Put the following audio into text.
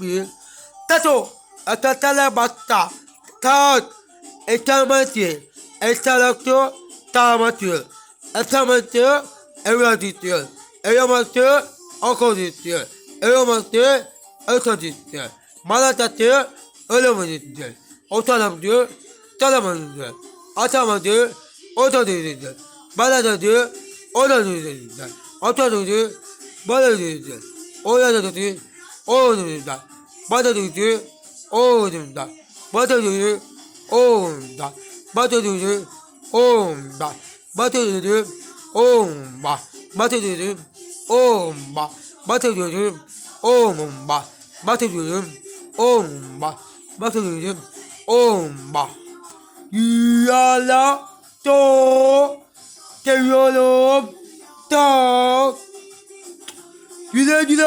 bir tato atatala batta taat etamati etalakto tamatı etamatı evladitio eyamatı akaditio eyamatı ötaditio malatatı ölemeditio otanam diyor tanamadı diyor atamadı o da dedi diyor bana da diyor o da dedi diyor ata dedi bana dedi diyor o da dedi oğlunda badadıdır oğlunda badadıdır oğlunda badadıdır oğlunda badadıdır oğlunda badadıdır oğlunda badadıdır oğlunda badadıdır oğlunda badadıdır oğlunda Yala to Seviyorum. Tak. Güle güle.